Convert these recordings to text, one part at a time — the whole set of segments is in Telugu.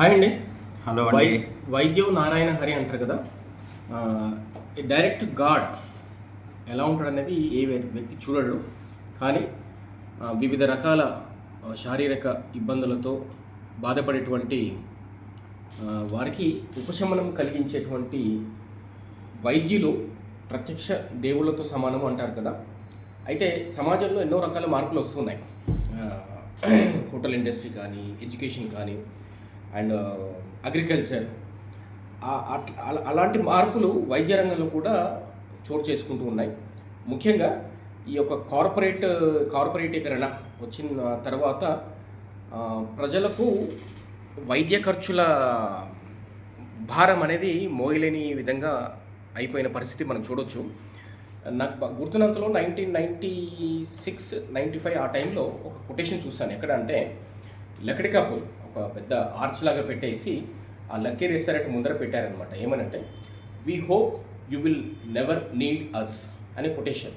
హాయ్ అండి. హలో వై వైద్యం నారాయణ హరి అంటారు కదా. డైరెక్ట్ గాడ్ ఎలా ఉంటాడు అనేది ఏ వ్య- వ్యక్తి చూడడు. కానీ వివిధ రకాల శారీరక ఇబ్బందులతో బాధపడేటువంటి వారికి ఉపశమనం కలిగించేటువంటి వైద్యులు ప్రత్యక్ష దేవుళ్ళతో సమానం అంటారు కదా. అయితే సమాజంలో ఎన్నో రకాల మార్పులు వస్తున్నాయి. హోటల్ ఇండస్ట్రీ కానీ ఎడ్యుకేషన్ కానీ అండ్ అగ్రికల్చర్. అలాంటి మార్పులు వైద్య రంగంలో కూడా చోటు చేసుకుంటూ ఉన్నాయి. ముఖ్యంగా ఈ యొక్క కార్పొరేట్ కార్పొరేటీకరణ వచ్చిన తర్వాత ప్రజలకు వైద్య ఖర్చుల భారం అనేది మోయలేని విధంగా అయిపోయిన పరిస్థితి మనం చూడొచ్చు. నాకు గుర్తున్నంతలో nineteen ninety six ninety five ఆ టైంలో ఒక కొటేషన్ చూశాను. ఎక్కడ అంటే లక్కడి ఒక పెద్ద ఆర్చ్ లాగా పెట్టేసి ఆ లక్కీ రెస్టారెంట్ ముందర పెట్టారనమాట ఏమనంటే we hope you will never need us అనే quotation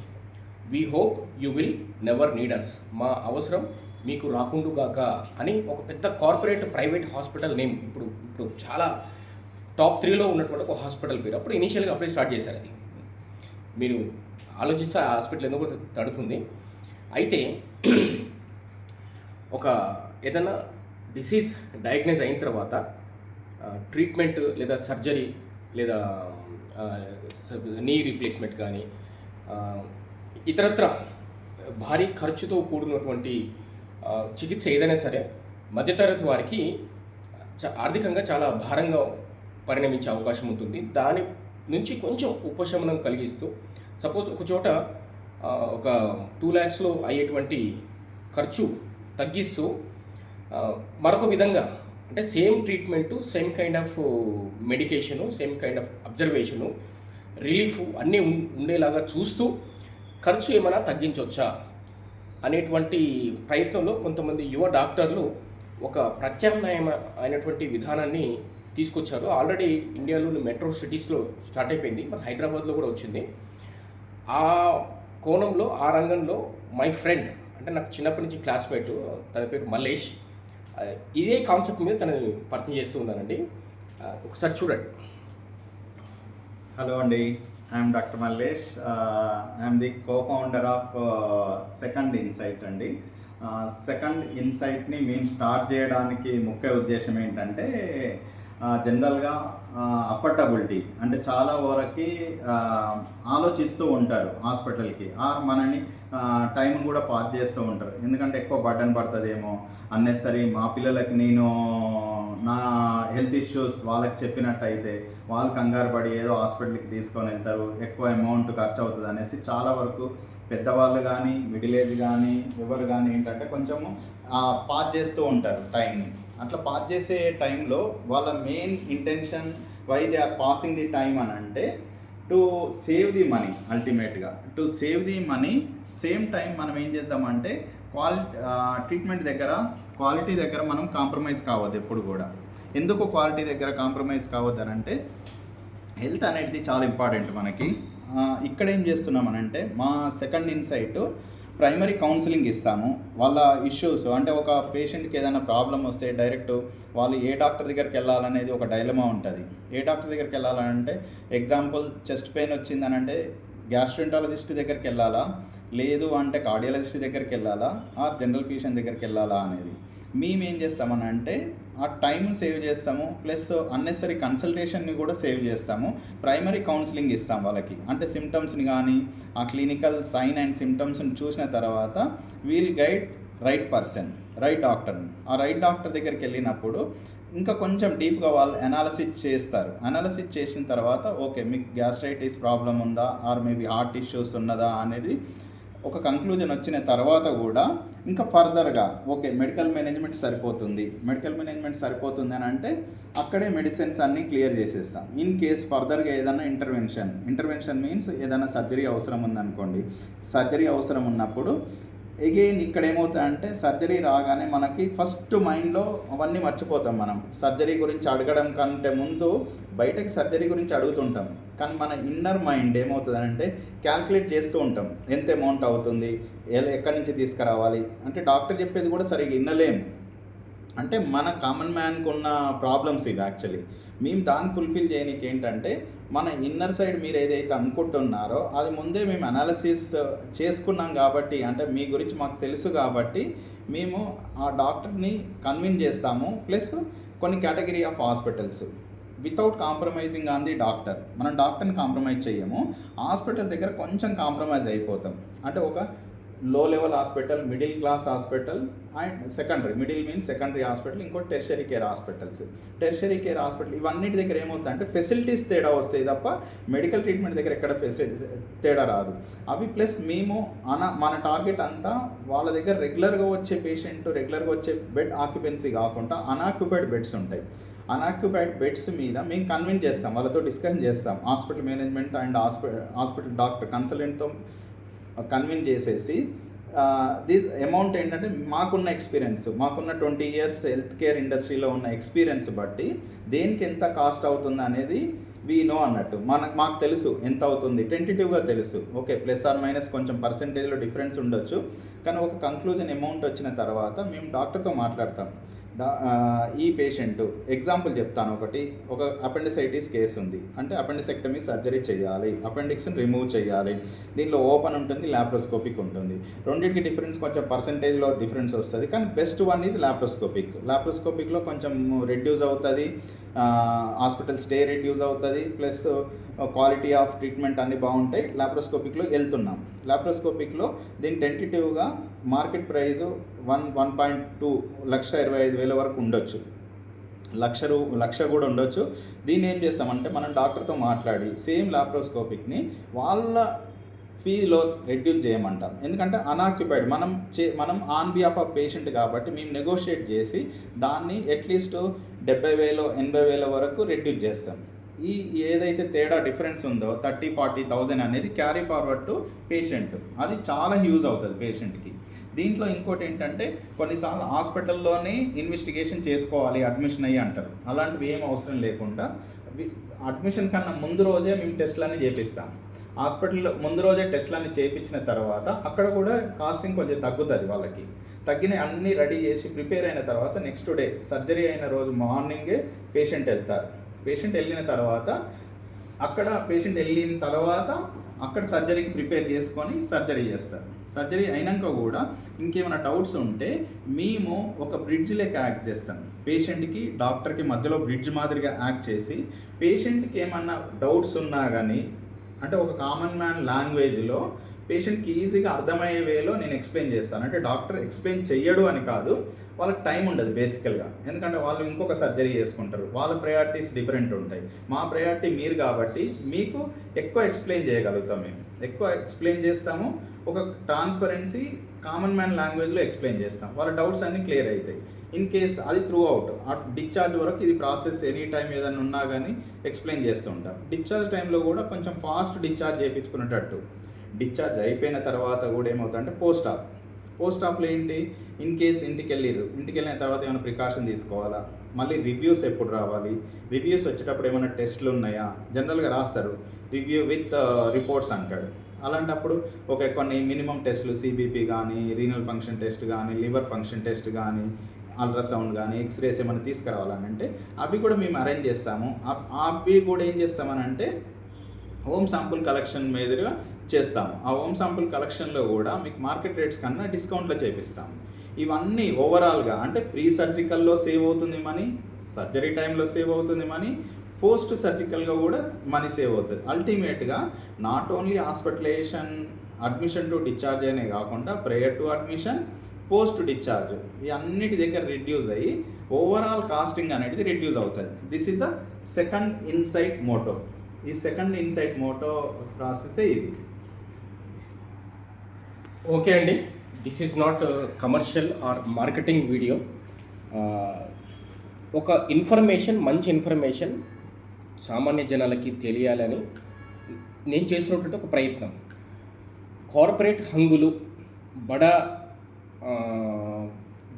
we hope you will never need us మా అవసరం మీకు రాకుండుగాక అని ఒక పెద్ద కార్పొరేట్ ప్రైవేట్ హాస్పిటల్ నేమ్ ఇప్పుడు ఇప్పుడు చాలా టాప్ త్రీలో ఉన్నటువంటి ఒక హాస్పిటల్ పేరు. అప్పుడు ఇనీషియల్గా అప్పుడే స్టార్ట్ చేశారు అది. మీరు ఆలోచిస్తే ఆ హాస్పిటల్ ఎందుకు తడుతుంది. అయితే ఒక ఏదైనా డిసీజ్ డయాగ్నైజ్ అయిన తర్వాత ట్రీట్మెంట్ లేదా సర్జరీ లేదా నీ రీప్లేస్మెంట్ కానీ ఇతరత్ర భారీ ఖర్చుతో కూడినటువంటి చికిత్స ఏదైనా సరే మధ్యతరగతి వారికి చ- ఆర్థికంగా చాలా భారంగా పరిణమించే అవకాశం ఉంటుంది. దాని నుంచి కొంచెం ఉపశమనం కలిగిస్తూ సపోజ్ ఒక చోట ఒక టూ ల్యాక్స్లో అయ్యేటువంటి ఖర్చు తగ్గిస్తూ మరొక విధంగా అంటే same treatment same kind of medication same kind of observation relief అన్నీ ఉం- ఉండేలాగా చూస్తూ ఖర్చు ఏమైనా తగ్గించవచ్చా అనేటువంటి ప్రయత్నంలో కొంతమంది యువ డాక్టర్లు ఒక ప్రత్యామ్నాయం అయినటువంటి విధానాన్ని తీసుకొచ్చారు. ఆల్రెడీ ఇండియాలోని మెట్రో సిటీస్లో స్టార్ట్ అయిపోయింది మన హైదరాబాద్లో కూడా వచ్చింది. ఆ కోణంలో ఆ రంగంలో మై ఫ్రెండ్ అంటే నాకు చిన్నప్పటి నుంచి క్లాస్మేట్ తన పేరు మల్లేష్. ఇదే కాన్సెప్ట్ మీద తను పరిచయం చేస్తూ ఉన్నానండి. ఒకసారి చూడండి. హలో అండి I'm doctor Mallesh I'm the co founder of second insight అండి. సెకండ్ ఇన్సైట్ని మేము స్టార్ట్ చేయడానికి ముఖ్య ఉద్దేశం ఏంటంటే జనరల్గా అఫోర్డబిలిటీ అంటే చాలా వరకు ఆలోచిస్తూ ఉంటారు హాస్పిటల్కి. మనని టైం కూడా పాస్ చేస్తూ ఉంటారు. ఎందుకంటే ఎక్కువ బటన్ పడుతుందేమో. అన్నెసరీ మా పిల్లలకి నేను నా హెల్త్ ఇష్యూస్ వాళ్ళకి చెప్పినట్టయితే వాళ్ళు కంగారు పడి ఏదో హాస్పిటల్కి తీసుకొని వెళ్తారు. ఎక్కువ అమౌంట్ ఖర్చు అవుతుంది అనేసి చాలా వరకు పెద్దవాళ్ళు కానీ మిడిల్ ఏజ్ కానీ ఎవరు కానీ ఏంటంటే కొంచెము పాస్ చేస్తూ ఉంటారు టైంని అట్లా పాస్ చేసే టైంలో వాళ్ళ main intention why they are passing the time అని అంటే టు సేవ్ ది మనీ అల్టిమేట్గా to save the money same time మనం ఏం చేద్దామంటే క్వాలిటీ ట్రీట్మెంట్ దగ్గర క్వాలిటీ దగ్గర మనం కాంప్రమైజ్ కావద్దు ఎప్పుడు కూడా. ఎందుకు క్వాలిటీ దగ్గర కాంప్రమైజ్ కావద్దు అని అంటే హెల్త్ అనేది చాలా ఇంపార్టెంట్ మనకి. ఇక్కడ ఏం చేస్తున్నామనంటే మా సెకండ్ ఇన్సైట్ ప్రైమరీ కౌన్సిలింగ్ ఇస్తాము వాళ్ళ ఇష్యూస్ అంటే ఒక పేషెంట్కి ఏదైనా ప్రాబ్లం వస్తే డైరెక్ట్ వాళ్ళు ఏ డాక్టర్ దగ్గరికి వెళ్ళాలనేది ఒక డైలమా ఉంటుంది. ఏ డాక్టర్ దగ్గరికి వెళ్ళాలంటే ఎగ్జాంపుల్ చెస్ట్ పెయిన్ వచ్చిందనంటే గ్యాస్ట్రెంటాలజిస్ట్ దగ్గరికి వెళ్ళాలా? లేదు అంటే కార్డియాలజిస్ట్ దగ్గరికి వెళ్ళాలా? ఆ జనరల్ ఫిజిషియన్ దగ్గరికి వెళ్ళాలా అనేది. మేమేం ఏం చేస్తామని అంటే ఆ టైం సేవ్ చేస్తాము ప్లస్ అన్నెసరీ కన్సల్టేషన్ని కూడా సేవ్ చేస్తాము. ప్రైమరీ కౌన్సిలింగ్ ఇస్తాం వాళ్ళకి. అంటే సిమ్టమ్స్ని కానీ ఆ క్లినికల్ సైన్ అండ్ సిమ్టమ్స్ని చూసిన తర్వాత we'll guide right person right డాక్టర్ని. ఆ రైట్ డాక్టర్ దగ్గరికి వెళ్ళినప్పుడు ఇంకా కొంచెం డీప్గా వాళ్ళు అనాలసిస్ చేస్తారు. అనాలసిస్ చేసిన తర్వాత ఓకే మీకు గ్యాస్ట్రైటిస్ ప్రాబ్లం ఉందా? ఆర్ మేబీ హార్ట్ ఇష్యూస్ ఉన్నదా? అనేది ఒక కంక్లూజన్ వచ్చిన తర్వాత కూడా ఇంకా ఫర్దర్గా ఓకే మెడికల్ మేనేజ్మెంట్ సరిపోతుంది. మెడికల్ మేనేజ్మెంట్ సరిపోతుంది అని అంటే అక్కడే మెడిసిన్స్ అన్నీ క్లియర్ చేసేస్తాం. ఇన్ కేస్ ఫర్దర్గా ఏదైనా ఇంటర్వెన్షన్ ఇంటర్వెన్షన్ మీన్స్ ఏదైనా సర్జరీ అవసరం ఉందనుకోండి. సర్జరీ అవసరం ఉన్నప్పుడు ఎగైన్ ఇక్కడ ఏమవుతాయంటే సర్జరీ రాగానే మనకి ఫస్ట్ మైండ్లో అవన్నీ మర్చిపోతాం మనం. సర్జరీ గురించి అడగడం కంటే ముందు బయటకి సర్జరీ గురించి అడుగుతుంటాం. కానీ మన ఇన్నర్ మైండ్ ఏమవుతుందంటే క్యాల్కులేట్ చేస్తూ ఉంటాం. ఎంత అమౌంట్ అవుతుంది? ఎ- ఎక్కడి నుంచి తీసుకురావాలి? అంటే డాక్టర్ చెప్పేది కూడా సరిగ్గా వినలేం. అంటే మన కామన్ మ్యాన్కి ఉన్న ప్రాబ్లమ్స్ ఇవి యాక్చువల్లీ మేము దాన్ని ఫుల్ఫిల్ చేయడానికి ఏంటంటే మన ఇన్నర్ సైడ్ మీరు ఏదైతే అనుకుంటున్నారో అది ముందే మేము అనాలిసిస్ చేసుకున్నాం కాబట్టి అంటే మీ గురించి మాకు తెలుసు కాబట్టి మేము ఆ డాక్టర్ని కన్విన్స్ చేస్తాము. ప్లస్ కొన్ని category of hospitals without compromising on the doctor మనం డాక్టర్ని కాంప్రమైజ్ చేయము. హాస్పిటల్ దగ్గర కొంచెం కాంప్రమైజ్ అయిపోతాం. అంటే ఒక low level hospital middle class hospital and secondary middle means secondary hospital ఇంకోటి tertiary care hospitals tertiary care hospital ఇవన్నిటి దగ్గర ఏమవుతుందంటే ఫెసిలిటీస్ తేడా వస్తాయి తప్ప మెడికల్ ట్రీట్మెంట్ దగ్గర ఎక్కడ ఫెసిలిటీ తేడా రాదు. అవి ప్లస్ మేము అన మన టార్గెట్ అంతా వాళ్ళ దగ్గర రెగ్యులర్గా వచ్చే పేషెంట్ రెగ్యులర్గా వచ్చే బెడ్ ఆక్యుపెన్సీ కాకుండా అన్ఆక్యుపైడ్ బెడ్స్ ఉంటాయి. అన్ఆక్యుపైడ్ బెడ్స్ మీద మేము కన్విన్స్ చేస్తాం వాళ్ళతో డిస్కషన్ చేస్తాం. Hospital management and hospital hospital doctor కన్సల్టెంట్తో convince చేసేసి దిస్ అమౌంట్ ఏంటంటే మాకున్న ఎక్స్పీరియన్స్ మాకున్న ట్వంటీ ఇయర్స్ హెల్త్ కేర్ ఇండస్ట్రీలో ఉన్న ఎక్స్పీరియన్స్ బట్టి దేనికి ఎంత కాస్ట్ అవుతుంది అనేది వీ నో అన్నట్టు. మన మాకు తెలుసు ఎంత అవుతుంది. టెంటేటివ్గా తెలుసు. ఓకే ప్లస్ ఆర్ మైనస్ కొంచెం పర్సంటేజ్లో డిఫరెన్స్ ఉండొచ్చు. కానీ ఒక కంక్లూజన్ అమౌంట్ వచ్చిన తర్వాత మేము డాక్టర్తో మాట్లాడతాం. ఈ పేషెంట్ ఎగ్జాంపుల్ చెప్తాను ఒకటి. ఒక అపెండిసైటిస్ కేసు ఉంది. అంటే అపెండిసెక్టమీ సర్జరీ చేయాలి. అపెండిక్స్ని రిమూవ్ చేయాలి. దీనిలో ఓపెన్ ఉంటుంది ల్యాప్రోస్కోపిక్ ఉంటుంది. రెండింటికి డిఫరెన్స్ కొంచెం పర్సంటేజ్లో డిఫరెన్స్ వస్తుంది. కానీ బెస్ట్ వన్ ఇది ల్యాప్రోస్కోపిక్ ల్యాప్రోస్కోపిక్లో కొంచెం రెడ్యూస్ అవుతుంది. హాస్పిటల్ స్టే రెడ్యూస్ అవుతుంది. ప్లస్ క్వాలిటీ ఆఫ్ ట్రీట్మెంట్ అన్నీ బాగుంటాయి. లాప్రోస్కోపిక్లో వెళ్తున్నాం. లాప్రోస్కోపిక్లో దీని టెంటిటివ్గా market price one one point two లక్ష ఇరవై ఐదు వేల వరకు ఉండొచ్చు. లక్ష రూ లక్ష కూడా ఉండొచ్చు. దీన్ని ఏం చేస్తామంటే మనం డాక్టర్తో మాట్లాడి సేమ్ లాప్రోస్కోపిక్ని వాళ్ళ ఫీలో రెడ్యూస్ చేయమంటాం. ఎందుకంటే అన్ఆక్యుపైడ్ మనం చే మనం ఆన్ బిహాఫ్ ఆఫ్ పేషెంట్ కాబట్టి మేము నెగోషియేట్ చేసి దాన్ని అట్లీస్ట్ డెబ్బై వేలు ఎనభై వేల వరకు రెడ్యూస్ చేస్తాం. ఈ ఏదైతే తేడా డిఫరెన్స్ ఉందో థర్టీ ఫార్టీ థౌజండ్ అనేది క్యారీ ఫార్వర్డ్ టు పేషెంట్. అది చాలా యూజ్ అవుతుంది పేషెంట్కి. దీంట్లో ఇంకోటి ఏంటంటే కొన్నిసార్లు హాస్పిటల్లోనే ఇన్వెస్టిగేషన్ చేసుకోవాలి అడ్మిషన్ అయ్యి అంటారు. అలాంటివి ఏం అవసరం లేకుండా అడ్మిషన్ కన్నా ముందు రోజే మేము టెస్ట్లన్నీ చేపిస్తాం. హాస్పిటల్లో ముందు రోజే టెస్ట్లన్నీ చేయించిన తర్వాత అక్కడ కూడా కాస్టింగ్ కొంచెం తగ్గుతుంది వాళ్ళకి. తగ్గిన అన్నీ రెడీ చేసి ప్రిపేర్ అయిన తర్వాత నెక్స్ట్ డే సర్జరీ అయిన రోజు మార్నింగే పేషెంట్ వెళ్తారు. పేషెంట్ వెళ్ళిన తర్వాత అక్కడ పేషెంట్ వెళ్ళిన తర్వాత అక్కడ సర్జరీకి ప్రిపేర్ చేసుకొని సర్జరీ చేస్తారు. సర్జరీ అయినాక కూడా ఇంకేమైనా డౌట్స్ ఉంటే మేము ఒక బ్రిడ్జ్ లెక్క యాక్ట్ చేస్తాం. పేషెంట్కి డాక్టర్కి మధ్యలో బ్రిడ్జ్ మాదిరిగా యాక్ట్ చేసి పేషెంట్కి ఏమన్నా డౌట్స్ ఉన్నా కానీ అంటే ఒక కామన్ మ్యాన్ లాంగ్వేజ్లో పేషెంట్కి ఈజీగా అర్థమయ్యే వేలో నేను ఎక్స్ప్లెయిన్ చేస్తాను. అంటే డాక్టర్ ఎక్స్ప్లెయిన్ చెయ్యడు అని కాదు వాళ్ళకి టైం ఉండదు బేసికల్గా. ఎందుకంటే వాళ్ళు ఇంకొక సర్జరీ చేసుకుంటారు. వాళ్ళ ప్రయారిటీస్ డిఫరెంట్ ఉంటాయి. మా ప్రయారిటీ మీరు కాబట్టి మీకు ఎక్కువ ఎక్స్ప్లెయిన్ చేయగలుగుతాం మేము. ఎక్కువ ఎక్స్ప్లెయిన్ చేస్తాము ఒక ట్రాన్స్పరెన్సీ కామన్ మ్యాన్ లాంగ్వేజ్లో ఎక్స్ప్లెయిన్ చేస్తాం. వాళ్ళ డౌట్స్ అన్నీ క్లియర్ అవుతాయి ఇన్ కేస్ అది త్రూ అవుట్ ఆ డిశ్చార్జ్ వరకు ఇది ప్రాసెస్ ఎనీ టైం ఏదైనా ఉన్నా కానీ ఎక్స్ప్లెయిన్ చేస్తూ ఉంటాం. డిశ్చార్జ్ టైంలో కూడా కొంచెం ఫాస్ట్ డిశ్చార్జ్ చేయించుకునేటట్టు. డిశ్చార్జ్ అయిపోయిన తర్వాత కూడా ఏమవుతుందంటే పోస్ట్ ఆప్ పోస్ట్ ఆప్లో ఏంటి? ఇన్ కేస్ ఇంటికి వెళ్ళిర్రు. ఇంటికి వెళ్ళిన తర్వాత ఏమైనా ప్రికాషన్ తీసుకోవాలా? మళ్ళీ రివ్యూస్ ఎప్పుడు రావాలి? రివ్యూస్ వచ్చేటప్పుడు ఏమైనా టెస్ట్లు ఉన్నాయా? జనరల్గా రాస్తారు. రివ్యూ విత్ రిపోర్ట్స్ అంటాడు. అలాంటప్పుడు ఒక కొన్ని మినిమం టెస్ట్లు సిబిపి కానీ రీనల్ ఫంక్షన్ టెస్ట్ కానీ లివర్ ఫంక్షన్ టెస్ట్ కానీ అల్ట్రాసౌండ్ కానీ ఎక్స్రేస్ ఏమైనా తీసుకురావాలని అంటే అవి కూడా మేము అరేంజ్ చేస్తాము. అవి కూడా ఏం చేస్తామని అంటే హోమ్ శాంపుల్ కలెక్షన్ మీదుగా చేస్తాము. ఆ హోమ్ శాంపుల్ కలెక్షన్లో కూడా మీకు మార్కెట్ రేట్స్ కన్నా డిస్కౌంట్లో చేపిస్తాము. ఇవన్నీ ఓవరాల్గా అంటే ప్రీ సర్జికల్లో సేవ్ అవుతుంది మనీ సర్జరీ టైంలో సేవ్ అవుతుంది మనీ పోస్ట్ సర్జికల్గా కూడా మనీ సేవ్ అవుతుంది. అల్టిమేట్గా not only hospitalization admission to discharge అనే కాకుండా prior to admission post discharge ఈ అన్నిటి దగ్గర రిడ్యూస్ అయ్యి ఓవరాల్ కాస్టింగ్ అనేది రిడ్యూస్ అవుతుంది. This is the second insight motto ఈ సెకండ్ ఇన్సైట్ మోటో ప్రాసెసే ఇది? ఓకే అండి. This is not commercial or marketing video ఒక ఇన్ఫర్మేషన్ మంచి ఇన్ఫర్మేషన్ సామాన్య జనాలకి తెలియాలని నేను చేసినటువంటి ఒక ప్రయత్నం. కార్పొరేట్ హంగులు బడా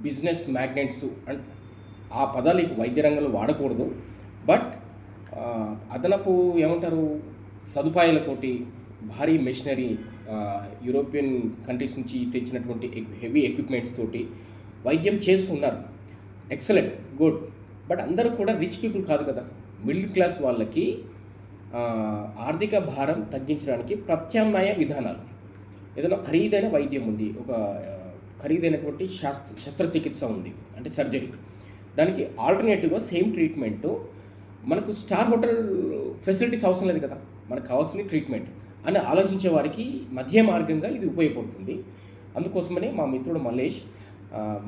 బిజినెస్ మ్యాగ్నెట్స్ అండ్ ఆ పదాలు ఈ వైద్య రంగంలో వాడకూడదు. బట్ అదనపు ఏమంటారు సదుపాయాలతోటి భారీ మెషినరీ యూరోపియన్ కంట్రీస్ నుంచి తెచ్చినటువంటి హెవీ ఎక్విప్మెంట్స్ తోటి వైద్యం చేస్తున్నారు. Excellent good. బట్ అందరూ కూడా రిచ్ పీపుల్ కాదు కదా. మిడిల్ క్లాస్ వాళ్ళకి ఆర్థిక భారం తగ్గించడానికి ప్రత్యామ్నాయ విధానాలు. ఏదైనా ఖరీదైన వైద్యం ఉంది ఒక ఖరీదైనటువంటి శాస్త్ర శస్త్రచికిత్స ఉంది అంటే సర్జరీ. దానికి ఆల్టర్నేటివ్గా సేమ్ ట్రీట్మెంట్. మనకు స్టార్ హోటల్ ఫెసిలిటీస్ అవసరం లేదు కదా మనకు కావాల్సింది ట్రీట్మెంట్ అని ఆలోచించే వారికి మధ్య మార్గంగా ఇది ఉపయోగపడుతుంది. అందుకోసమనే మా మిత్రుడు మల్లేష్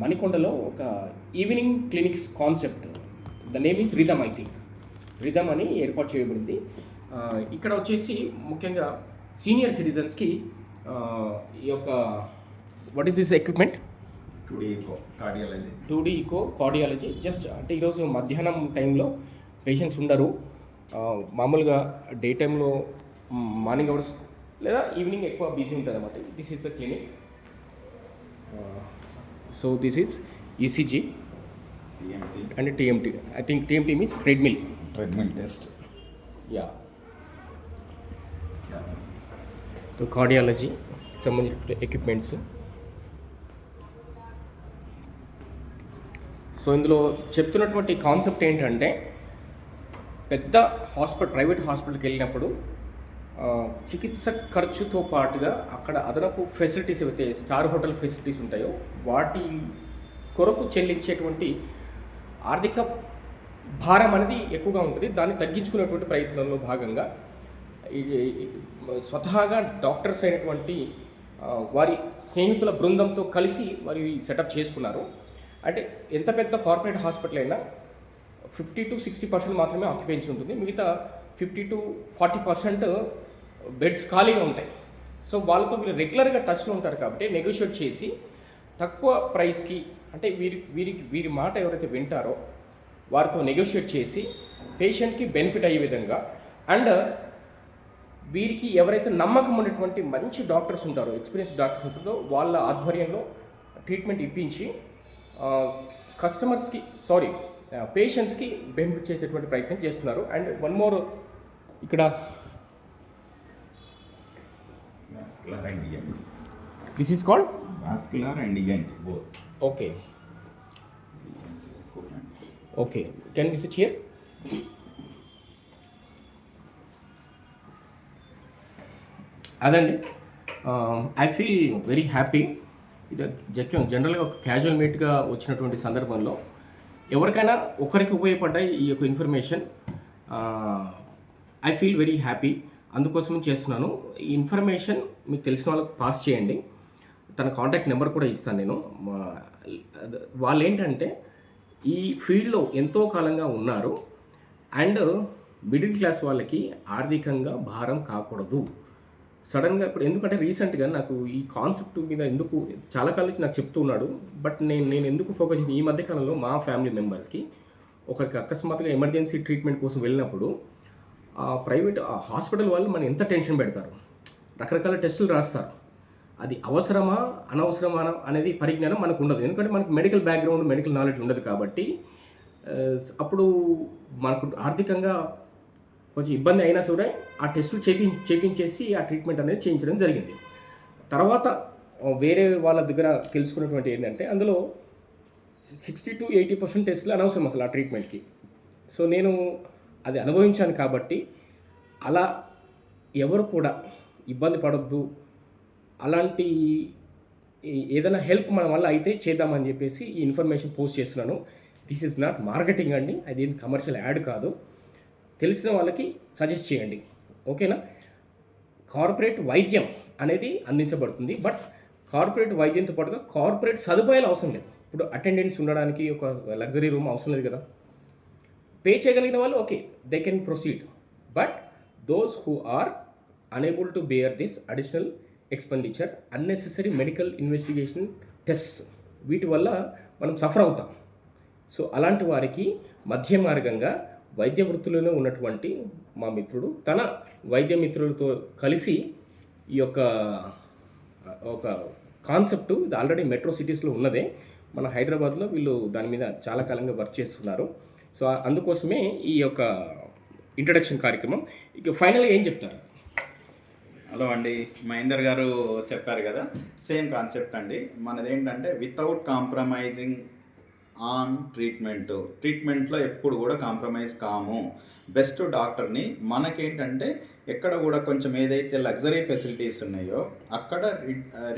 మణికొండలో ఒక evening clinics concept the name is rhythm I think. Rhythm అని ఏర్పాటు చేయబడింది. ఇక్కడ వచ్చేసి ముఖ్యంగా సీనియర్ సిటిజన్స్కి ఈ యొక్క what is this equipment today cardiology two D echo cardiology just అంటే ఈరోజు మధ్యాహ్నం టైంలో పేషెంట్స్ ఉండరు. మామూలుగా డే టైంలో మార్నింగ్ అవర్స్ లేదా ఈవినింగ్ ఎక్కువ బిజీ ఉంటుంది అన్నమాట this is the clinic so this is ECG and TMT I think TMT means treadmill treadmill test yeah so cardiology సంబంధించిన ఎక్విప్మెంట్స్ సో ఇందులో చెప్తున్నటువంటి కాన్సెప్ట్ ఏంటంటే పెద్ద హాస్పిటల్ ప్రైవేట్ హాస్పిటల్కి వెళ్ళినప్పుడు ఆ, చికిత్స ఖర్చుతో పాటుగా అక్కడ అదనపు ఫెసిలిటీస్ ఏవైతే స్టార్ హోటల్ ఫెసిలిటీస్ ఉంటాయో వాటి కొరకు చెల్లించేటువంటి ఆర్థిక భారం అనేది ఎక్కువగా ఉంటుంది. దాన్ని తగ్గించుకునేటువంటి ప్రయత్నంలో భాగంగా స్వతహాగా డాక్టర్స్ అయినటువంటి వారి స్నేహితుల బృందంతో కలిసి వారి సెటప్ చేసుకున్నారు. అంటే ఎంత పెద్ద కార్పొరేట్ హాస్పిటల్ అయినా ఫిఫ్టీ టు సిక్స్టీ పర్సెంట్ మాత్రమే ఆక్యుపెన్సీ ఉంటుంది. మిగతా fifty to forty percent beds ఖాళీగా ఉంటాయి. సో వాళ్ళతో వీళ్ళు రెగ్యులర్గా టచ్లో ఉంటారు కాబట్టి నెగోషియేట్ చేసి తక్కువ ప్రైస్కి అంటే వీరి వీరికి వీరి మాట ఎవరైతే వింటారో వారితో నెగోషియేట్ చేసి పేషెంట్కి బెనిఫిట్ అయ్యే విధంగా అండ్ వీరికి ఎవరైతే నమ్మకం ఉన్నటువంటి మంచి డాక్టర్స్ ఉంటారో ఎక్స్పీరియన్స్ డాక్టర్స్ ఉంటుందో వాళ్ళ ఆధ్వర్యంలో ట్రీట్మెంట్ ఇప్పించి కస్టమర్స్కి సారీ పేషెంట్స్కి బెనిఫిట్ చేసేటువంటి ప్రయత్నం చేస్తున్నారు. అండ్ వన్ మోర్ ఇక్కడ this is called vascular and both okay can can sit here? అదండి ఐ ఫీల్ వెరీ హ్యాపీ ఇది జక్యం జనరల్గా ఒక క్యాజువల్ మీట్గా వచ్చినటువంటి సందర్భంలో ఎవరికైనా ఒకరికి ఉపయోగపడ్డాయి ఈ యొక్క information I feel very happy అందుకోసం చేస్తున్నాను. ఈ ఇన్ఫర్మేషన్ మీకు తెలిసిన వాళ్ళకి పాస్ చేయండి. తన కాంటాక్ట్ నెంబర్ కూడా ఇస్తాను నేను. వాళ్ళు ఏంటంటే ఈ ఫీల్డ్లో ఎంతో కాలంగా ఉన్నారు. అండ్ మిడిల్ క్లాస్ వాళ్ళకి ఆర్థికంగా భారం కాకూడదు. సడన్గా ఇప్పుడు ఎందుకంటే రీసెంట్గా నాకు ఈ కాన్సెప్ట్ మీద ఎందుకు చాలా కాలం నుంచి నాకు చెప్తూ ఉన్నాడు. బట్ నేను నేను ఎందుకు ఫోకస్ చేసిన ఈ మధ్య కాలంలో మా ఫ్యామిలీ మెంబర్కి ఒకరికి అకస్మాత్తుగా ఎమర్జెన్సీ ట్రీట్మెంట్ కోసం వెళ్ళినప్పుడు ప్రైవేట్ హాస్పిటల్ వాళ్ళు మనం ఎంత టెన్షన్ పెడతారు? రకరకాల టెస్టులు రాస్తారు. అది అవసరమా అనవసరమా అనేది పరిజ్ఞానం మనకు ఉండదు. ఎందుకంటే మనకు మెడికల్ బ్యాక్గ్రౌండ్ మెడికల్ నాలెడ్జ్ ఉండదు కాబట్టి అప్పుడు మనకు ఆర్థికంగా కొంచెం ఇబ్బంది అయినా సరే ఆ టెస్టులు చేపి చేపించేసి ఆ ట్రీట్మెంట్ అనేది చేయించడం జరిగింది. తర్వాత వేరే వాళ్ళ దగ్గర తెలుసుకున్నటువంటి ఏంటంటే అందులో సిక్స్టీ టు ఎయిటీ పర్సెంట్ టెస్టులు అనవసరం అసలు ఆ ట్రీట్మెంట్కి సో నేను అది అనుభవించాను కాబట్టి అలా ఎవరు కూడా ఇబ్బంది పడొద్దు అలాంటి ఏదైనా హెల్ప్ మన వల్ల అయితే చేద్దామని చెప్పేసి ఈ ఇన్ఫర్మేషన్ పోస్ట్ చేస్తున్నాను. దిస్ ఈజ్ నాట్ మార్కెటింగ్ అండి. అది ఏం కమర్షియల్ యాడ్ కాదు. తెలిసిన వాళ్ళకి సజెస్ట్ చేయండి. ఓకేనా కార్పొరేట్ వైద్యం అనేది అందించబడుతుంది. బట్ కార్పొరేట్ వైద్యంతో పాటుగా కార్పొరేట్ సదుపాయాలు అవసరం లేదు. ఇప్పుడు అటెండెన్స్ ఉండడానికి ఒక లగ్జరీ రూమ్ అవసరం లేదు కదా? పే చేయగలిగిన వాళ్ళు okay they can proceed but those who are unable to bear this additional expenditure unnecessary medical investigation test వీటి వల్ల మనం సఫర్ అవుతాం. సో అలాంటి వారికి మధ్య మార్గంగా వైద్య వృత్తిలోనే ఉన్నటువంటి మా మిత్రుడు తన వైద్య మిత్రులతో కలిసి ఈ యొక్క ఒక కాన్సెప్ట్ ఇది ఆల్రెడీ మెట్రో సిటీస్లో ఉన్నదే. మన హైదరాబాద్లో వీళ్ళు దాని మీద చాలా కాలంగా వర్క్ చేస్తున్నారు. సో అందుకోసమే ఈ యొక్క ఇంట్రడక్షన్ కార్యక్రమం. ఇక ఫైనల్గా ఏం చెప్తారు? హలో అండి మహేందర్ గారు చెప్పారు కదా సేమ్ కాన్సెప్ట్ అండి. మనది ఏంటంటే వితౌట్ కాంప్రమైజింగ్ ఆన్ ట్రీట్మెంట్ ట్రీట్మెంట్లో ఎప్పుడు కూడా కాంప్రమైజ్ కాము. బెస్ట్ డాక్టర్ని మనకేంటంటే ఎక్కడ కూడా కొంచెం ఏదైతే లగ్జరీ ఫెసిలిటీస్ ఉన్నాయో అక్కడ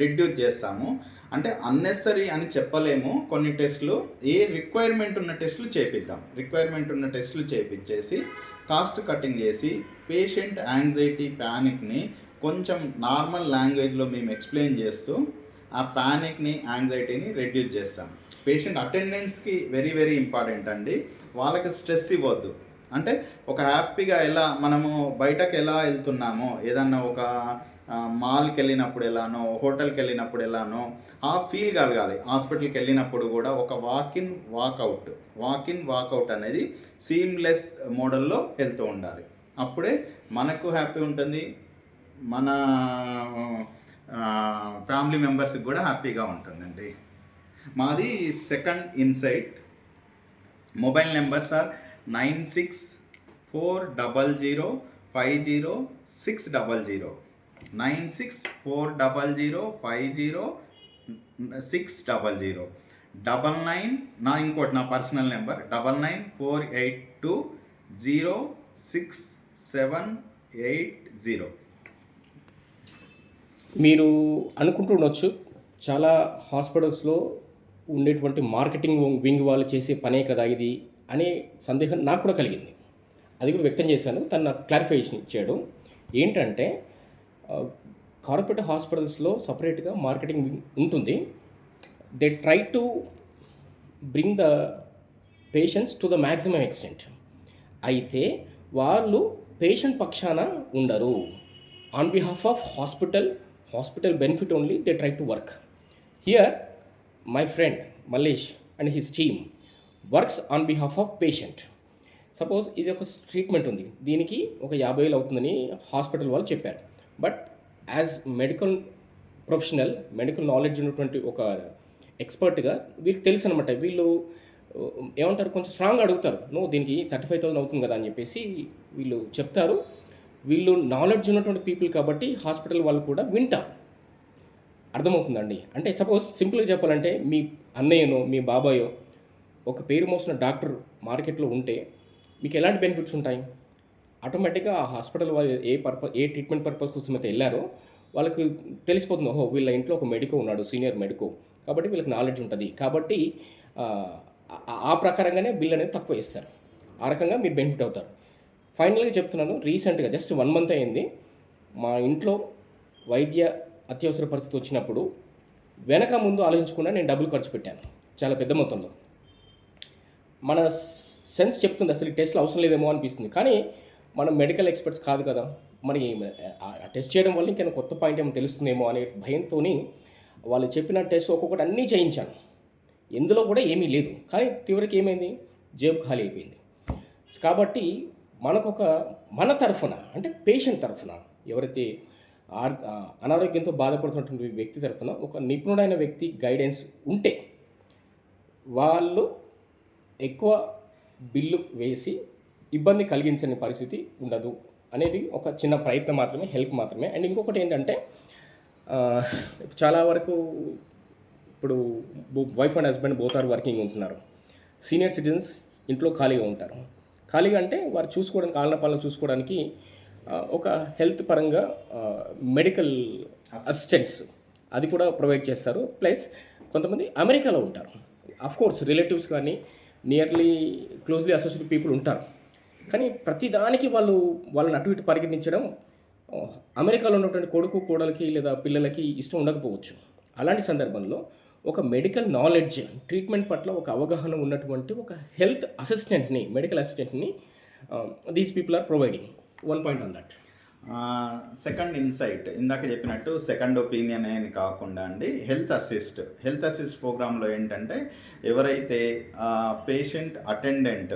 రిడ్యూస్ uh, చేస్తాము. అంటే అన్నెసరీ అని చెప్పలేము. కొన్ని టెస్టులు ఏ రిక్వైర్మెంట్ ఉన్న టెస్టులు చేపిద్దాం. రిక్వైర్మెంట్ ఉన్న టెస్టులు చేపించేసి కాస్ట్ కటింగ్ చేసి పేషెంట్ యాంగ్జైటీ ప్యానిక్ని కొంచెం నార్మల్ లాంగ్వేజ్లో మేము ఎక్స్ప్లెయిన్ చేస్తూ ఆ ప్యానిక్ని యాంగ్జైటీని రెడ్యూస్ చేస్తాం. పేషెంట్ అటెండెన్స్కి వెరీ వెరీ ఇంపార్టెంట్ అండి. వాళ్ళకి స్ట్రెస్ ఇవ్వద్దు. అంటే ఒక హ్యాపీగా ఎలా మనము బయటకు ఎలా వెళ్తున్నామో ఏదన్నా ఒక మాల్కి వెళ్ళినప్పుడు ఎలానో హోటల్కి వెళ్ళినప్పుడు ఎలానో ఆ ఫీల్ కలగాలి. హాస్పిటల్కి వెళ్ళినప్పుడు కూడా ఒక walk in walkout walk in walkout అనేది సీమ్లెస్ మోడల్లో వెళ్తూ ఉండాలి. అప్పుడే మనకు హ్యాపీ ఉంటుంది మన ఫ్యామిలీ మెంబర్స్కి కూడా హ్యాపీగా ఉంటుందండి. మాది second insight mobile numbers are nine six four double zero five zero six double zero. Nine six four double zero five zero six double zero. Double nine నా ఇంకోటి నా personal number double nine four eight two zero six seven eight zero. మీరు అనుకుంటూ ఉండొచ్చు చాలా హాస్పిటల్స్లో ఉండేటువంటి మార్కెటింగ్ వింగ్ వాళ్ళు చేసే పనే కదా ఇది అనే సందేహం నాకు కూడా కలిగింది. అది కూడా వ్యక్తం చేశాను తను నాకు క్లారిఫికేషన్ ఇచ్చాడు. ఏంటంటే కార్పొరేట్ హాస్పిటల్స్లో సపరేట్గా మార్కెటింగ్ ఉంటుంది. They try to bring the patients to the maximum extent అయితే వాళ్ళు పేషెంట్ పక్షాన ఉండరు. On behalf of hospital hospital benefit only they try to work. Here my friend Mallesh and his team works on behalf of patient suppose ఇది ఒక ట్రీట్మెంట్ ఉంది. దీనికి ఒక యాభై వేలు అవుతుందని హాస్పిటల్ వాళ్ళు చెప్పారు. But as medical professional medical knowledge ఉన్నటువంటి ఒక ఎక్స్పర్ట్గా వీళ్ళకి తెలుసు అనమాట వీళ్ళు ఏమంటారు కొంచెం స్ట్రాంగ్ అడుగుతారు. నో దీనికి థర్టీ ఫైవ్ థౌసండ్ అవుతుంది కదా అని చెప్పేసి వీళ్ళు చెప్తారు. వీళ్ళు నాలెడ్జ్ ఉన్నటువంటి పీపుల్ కాబట్టి హాస్పిటల్ వాళ్ళు కూడా వింటారు. అర్థమవుతుందండి? అంటే సపోజ్ సింపుల్గా చెప్పాలంటే మీ అన్నయ్యనో మీ బాబాయో ఒక పేరు మోసిన డాక్టర్ మార్కెట్లో ఉంటే మీకు ఎలాంటి బెనిఫిట్స్ ఉంటాయి? ఆటోమేటిక్గా ఆ హాస్పిటల్ వాళ్ళు a purpose a treatment purpose కోసం అయితే వెళ్ళారో వాళ్ళకి తెలిసిపోతుంది. ఓహో వీళ్ళ ఇంట్లో ఒక మెడికో ఉన్నాడు సీనియర్ మెడికో కాబట్టి వీళ్ళకి నాలెడ్జ్ ఉంటుంది. కాబట్టి ఆ, ప్రకారంగానే బిల్ అనేది తక్కువ ఇస్తారు ఆ రకంగా మీరు బెనిఫిట్ అవుతారు. ఫైనల్గా చెప్తున్నాను రీసెంట్గా జస్ట్ వన్ మంత్ అయింది. మా ఇంట్లో వైద్య అత్యవసర పరిస్థితి వచ్చినప్పుడు వెనక ముందు ఆలోచించకుండా నేను డబ్బులు ఖర్చు పెట్టాను చాలా పెద్ద మొత్తంలో. మన సెన్స్ చెప్తుంది అసలు ఈ టెస్ట్లు అవసరం లేదేమో అనిపిస్తుంది. కానీ మనం మెడికల్ ఎక్స్పర్ట్స్ కాదు కదా మరి టెస్ట్ చేయడం వల్ల ఇంకేమైనా కొత్త పాయింట్ ఏమో తెలుస్తుందేమో అనే భయంతో వాళ్ళు చెప్పిన టెస్ట్ ఒక్కొక్కటి అన్నీ చేయించాను. ఎందులో కూడా ఏమీ లేదు. కానీ చివరికి ఏమైంది? జేబు ఖాళీ అయిపోయింది. కాబట్టి మనకొక మన తరఫున అంటే పేషెంట్ తరఫున ఎవరైతే ఆర్ అనారోగ్యంతో బాధపడుతున్నటువంటి వ్యక్తి తరఫున ఒక నిపుణుడైన వ్యక్తి గైడెన్స్ ఉంటే వాళ్ళు ఎక్కువ బిల్లు వేసి ఇబ్బంది కలిగించని పరిస్థితి ఉండదు అనేది ఒక చిన్న ప్రయత్నం మాత్రమే హెల్ప్ మాత్రమే. అండ్ ఇంకొకటి ఏంటంటే చాలా వరకు ఇప్పుడు wife and husband both are working ఉంటున్నారు. సీనియర్ సిటిజన్స్ ఇంట్లో ఖాళీగా ఉంటారు. ఖాళీగా అంటే వారు చూసుకోవడానికి కాళ్ళ పాలన చూసుకోవడానికి ఒక హెల్త్ పరంగా మెడికల్ అసిస్టెంట్స్ అది కూడా ప్రొవైడ్ చేస్తారు. ప్లస్ కొంతమంది అమెరికాలో ఉంటారు. అఫ్ కోర్స్ రిలేటివ్స్ కానీ నియర్లీ క్లోజ్లీ అసోసియేట్ పీపుల్ ఉంటారు. కానీ ప్రతిదానికి వాళ్ళు వాళ్ళని అటు ఇటు పరిగణించడం అమెరికాలో ఉన్నటువంటి కొడుకు కోడలకి లేదా పిల్లలకి ఇష్టం ఉండకపోవచ్చు. అలాంటి సందర్భంలో ఒక మెడికల్ నాలెడ్జ్ ట్రీట్మెంట్ పట్ల ఒక అవగాహన ఉన్నటువంటి ఒక హెల్త్ అసిస్టెంట్ని medical అసిస్టెంట్ని these people are providing one point on that second insight ఇందాక చెప్పినట్టు సెకండ్ ఒపీనియన్ అని కాకుండా అండి హెల్త్ అసిస్ట్ హెల్త్ అసిస్ట్ ప్రోగ్రాంలో ఏంటంటే ఎవరైతే uh, పేషెంట్ అటెండెంట్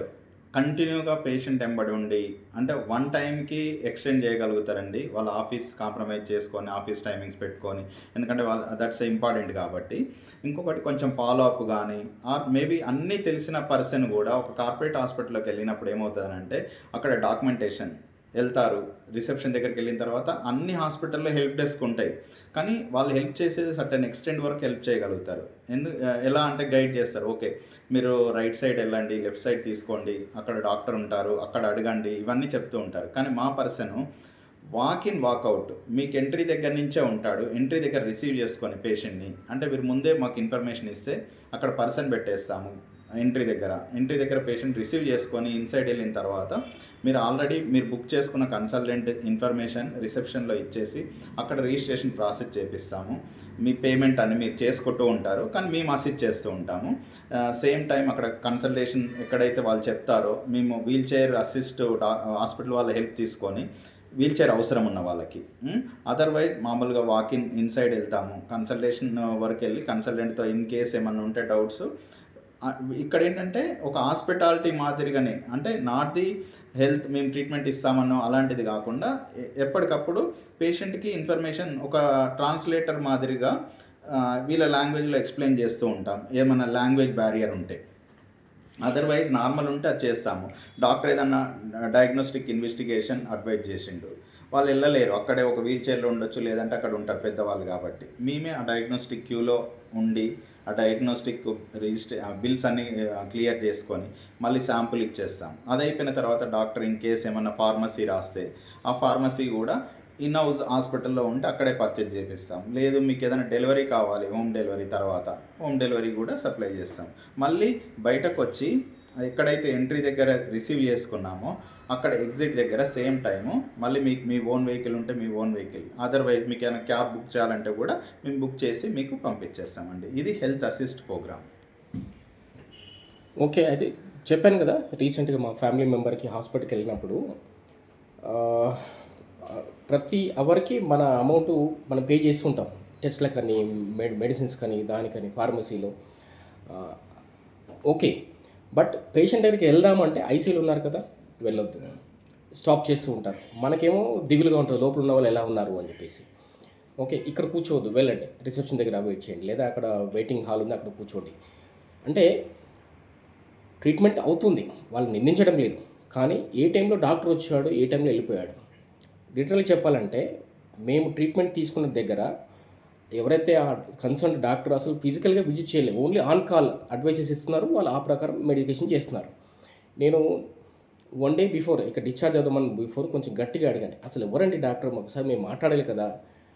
కంటిన్యూగా పేషెంట్ ఎంబడి ఉండి అంటే వన్ టైంకి ఎక్స్టెండ్ చేయగలుగుతారండి. వాళ్ళ ఆఫీస్ కాంప్రమైజ్ చేసుకొని ఆఫీస్ టైమింగ్స్ పెట్టుకొని ఎందుకంటే వాళ్ళ దట్స్ ఇంపార్టెంట్ కాబట్టి. ఇంకొకటి కొంచెం ఫాలో అప్ కానీ ఆర్ మేబీ అన్నీ తెలిసిన పర్సన్ కూడా ఒక కార్పొరేట్ హాస్పిటల్లోకి వెళ్ళినప్పుడు ఏమవుతుందంటే అక్కడ డాక్యుమెంటేషన్ వెళ్తారు రిసెప్షన్ దగ్గరికి వెళ్ళిన తర్వాత అన్ని హాస్పిటల్లో హెల్ప్ డెస్క్ ఉంటాయి. కానీ వాళ్ళు హెల్ప్ చేసేది సర్టన్ ఎక్స్టెంట్ వరకు హెల్ప్ చేయగలుగుతారు. ఎందు ఎలా అంటే గైడ్ చేస్తారు. ఓకే మీరు రైట్ సైడ్ వెళ్ళండి లెఫ్ట్ సైడ్ తీసుకోండి అక్కడ డాక్టర్ ఉంటారు అక్కడ అడగండి ఇవన్నీ చెప్తూ ఉంటారు. కానీ మా పర్సన్ వాక్ ఇన్ వాకౌట్ మీకు ఎంట్రీ దగ్గర నుంచే ఉంటాడు. ఎంట్రీ దగ్గర రిసీవ్ చేసుకొని పేషెంట్ని. అంటే మీరు ముందే మాకు ఇన్ఫర్మేషన్ ఇస్తే అక్కడ పర్సన్ పెట్టేస్తాము. ఎంట్రీ దగ్గర ఎంట్రీ దగ్గర పేషెంట్ రిసీవ్ చేసుకొని ఇన్సైడ్ వెళ్ళిన తర్వాత మీరు ఆల్రెడీ మీరు బుక్ చేసుకున్న కన్సల్టెంట్ ఇన్ఫర్మేషన్ రిసెప్షన్లో ఇచ్చేసి అక్కడ రిజిస్ట్రేషన్ ప్రాసెస్ చేపిస్తాము. మీ పేమెంట్ అని మీరు చేసుకుంటూ ఉంటారు కానీ మేము అసిస్ట్ చేస్తూ ఉంటాము. సేమ్ టైం అక్కడ కన్సల్టేషన్ ఎక్కడైతే వాళ్ళు చెప్తారో మేము వీల్ చైర్ అసిస్ట్ హాస్పిటల్ వాళ్ళ హెల్ప్ తీసుకొని వీల్ చైర్ అవసరం ఉన్న వాళ్ళకి. అదర్వైజ్ మామూలుగా వాకిన్ ఇన్సైడ్ వెళ్తాము. కన్సల్టేషన్ వరకు వెళ్ళి కన్సల్టెంట్తో ఇన్ కేస్ ఏమన్నా ఉంటే డౌట్స్ ఇక్కడ ఏంటంటే ఒక హాస్పిటాలిటీ మాదిరిగానే అంటే నాట్ ది హెల్త్ మేము ట్రీట్మెంట్ ఇస్తామన్నో అలాంటిది కాకుండా ఎప్పటికప్పుడు పేషెంట్కి ఇన్ఫర్మేషన్ ఒక ట్రాన్స్లేటర్ మాదిరిగా వీళ్ళ లాంగ్వేజ్లో ఎక్స్ప్లెయిన్ చేస్తూ ఉంటాం. ఏమైనా లాంగ్వేజ్ బ్యారియర్ ఉంటే. అదర్వైజ్ నార్మల్ ఉంటే అది చేస్తాము. డాక్టర్ ఏదన్నా డయాగ్నోస్టిక్ ఇన్వెస్టిగేషన్ అడ్వైజ్ చేసిండు. వాళ్ళు వెళ్ళలేరు. అక్కడే ఒక వీల్ చైర్లో ఉండొచ్చు లేదంటే అక్కడ ఉంటారు పెద్దవాళ్ళు కాబట్టి. మేమే ఆ డయాగ్నోస్టిక్ క్యూలో ఉండి ఆ డయాగ్నోస్టిక్ రిజిస్టర్ బిల్స్ అన్ని క్లియర్ చేసుకొని మళ్ళీ శాంపుల్ ఇచ్చేస్తాం. అది అయిపోయిన తర్వాత డాక్టర్ ఇన్ కేస్ ఏమన్నా ఫార్మసీ రాస్తే ఆ ఫార్మసీ కూడా ఇన్ హౌస్ హాస్పిటల్లో ఉంటే అక్కడే పర్చేజ్ చేపిస్తాం. లేదు మీకు ఏదైనా డెలివరీ కావాలి హోమ్ డెలివరీ తర్వాత హోమ్ డెలివరీ కూడా సప్లై చేస్తాం. మళ్ళీ బయటకు వచ్చి ఎక్కడైతే ఎంట్రీ దగ్గర రిసీవ్ చేసుకున్నామో అక్కడ ఎగ్జిట్ దగ్గర సేమ్ టైము. మళ్ళీ మీకు మీ ఓన్ వెహికల్ ఉంటే మీ ఓన్ వెహికల్. అదర్వైజ్ మీకు ఏమైనా క్యాబ్ బుక్ చేయాలంటే కూడా మేము బుక్ చేసి మీకు పంపించేస్తామండి. ఇది హెల్త్ అసిస్ట్ ప్రోగ్రామ్. ఓకే అయితే చెప్పాను కదా రీసెంట్గా మా ఫ్యామిలీ మెంబర్కి హాస్పిటల్కి వెళ్ళినప్పుడు ప్రతి అవర్కి మన అమౌంట్ మనం పే చేసుకుంటాం. టెస్ట్లకు కానీ మెడిసిన్స్ కానీ దానికని ఫార్మసీలో. ఓకే. బట్ పేషెంట్ దగ్గరికి వెళ్దామంటే ఐసీలు ఉన్నారు కదా వెళ్ళొద్దు. స్టాప్ చేస్తూ ఉంటారు. మనకేమో దిగులుగా ఉంటుంది లోపల ఉన్న వాళ్ళు ఎలా ఉన్నారు అని చెప్పేసి. ఓకే ఇక్కడ కూర్చోవద్దు వెళ్ళండి. రిసెప్షన్ దగ్గర వెయిట్ చేయండి. లేదా అక్కడ వెయిటింగ్ హాల్ ఉంది అక్కడ కూర్చోండి. అంటే ట్రీట్మెంట్ అవుతుంది వాళ్ళు నిందించడం లేదు. కానీ ఏ టైంలో డాక్టర్ వచ్చాడు ఏ టైంలో వెళ్ళిపోయాడు? లిటరల్గా చెప్పాలంటే మేము ట్రీట్మెంట్ తీసుకున్న దగ్గర ఎవరైతే ఆ కన్సర్న్ డాక్టర్ అసలు ఫిజికల్గా విజిట్ చేయలేదు ఓన్లీ ఆన్ కాల్ అడ్వైసెస్ ఇస్తున్నారు వాళ్ళు ఆ ప్రకారం మెడికేషన్ చేస్తున్నారు. నేను వన్ డే బిఫోర్ ఇక డిశ్చార్జ్ అవుదామని బిఫోర్ కొంచెం గట్టిగా అడిగాను. అసలు ఎవరండి డాక్టర్ ఒకసారి మేము మాట్లాడాలి కదా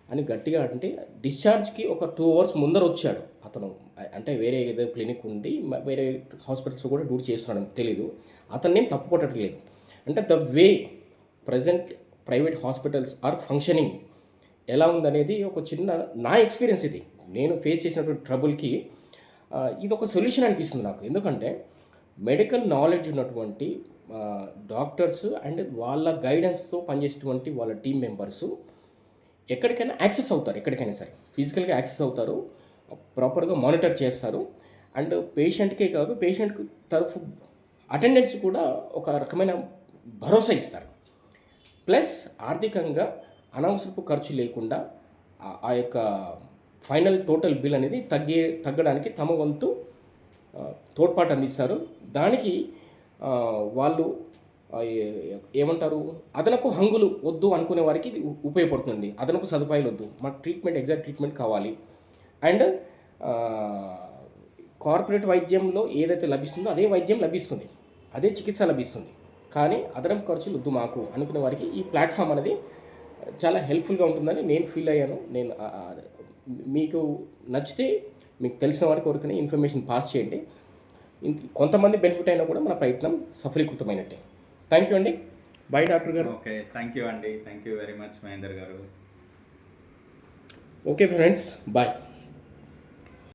అని గట్టిగా అంటే డిశ్చార్జ్కి ఒక టూ అవర్స్ ముందర వచ్చాడు. అతను అంటే వేరే ఏదో క్లినిక్ ఉండి వేరే హాస్పిటల్స్ కూడా డ్యూటీ చేస్తున్నాడు తెలియదు అతన్ని ఏం తప్పు కొట్టట్లేదు అంటే the way present private hospitals are functioning ఎలా ఉందనేది ఒక చిన్న నా ఎక్స్పీరియన్స్ ఇది. నేను ఫేస్ చేసినటువంటి ట్రబుల్కి ఇది ఒక సొల్యూషన్ అనిపిస్తుంది నాకు. ఎందుకంటే మెడికల్ నాలెడ్జ్ ఉన్నటువంటి డాక్టర్స్ అండ్ వాళ్ళ గైడెన్స్తో పనిచేసేటువంటి వాళ్ళ టీం మెంబర్స్ ఎక్కడికైనా యాక్సెస్ అవుతారు. ఎక్కడికైనా సరే. ఫిజికల్గా యాక్సెస్ అవుతారు. ప్రాపర్గా మానిటర్ చేస్తారు. అండ్ పేషెంట్కే కాదు పేషెంట్ తరఫు అటెండెన్స్ కూడా ఒక రకమైన భరోసా ఇస్తారు. ప్లస్ ఆర్థికంగా అనవసరపు ఖర్చు లేకుండా ఆ- యొక్క ఫైనల్ టోటల్ బిల్ అనేది తగ్గే తగ్గడానికి తమ వంతు తోడ్పాటు అందిస్తారు. దానికి వాళ్ళు ఏమంటారు? అదనపు హంగులు వద్దు అనుకునే వారికి ఇది ఉపయోగపడుతుంది. అదనపు సదుపాయాలు వద్దు. మాకు ట్రీట్మెంట్ ఎగ్జాక్ట్ ట్రీట్మెంట్ కావాలి. అండ్ కార్పొరేట్ వైద్యంలో ఏదైతే లభిస్తుందో అదే వైద్యం లభిస్తుంది. అదే చికిత్స లభిస్తుంది. కానీ అదనపు ఖర్చులు వద్దు మాకు అనుకునే వారికి ఈ ప్లాట్ఫామ్ అనేది చాలా హెల్ప్ఫుల్గా ఉంటుందని నేను ఫీల్ అయ్యాను. నేను మీకు నచ్చితే మీకు తెలిసిన వారికి ఎవరికైనా ఇన్ఫర్మేషన్ పాస్ చేయండి. కొంతమంది బెనిఫిట్ అయినా కూడా మన ప్రయత్నం సఫలీకృతమైనట్టే. థ్యాంక్ యూ అండి. బాయ్ డాక్టర్ గారు. ఓకే థ్యాంక్ యూ అండి. Thank you very much Mahender గారు. Okay friends bye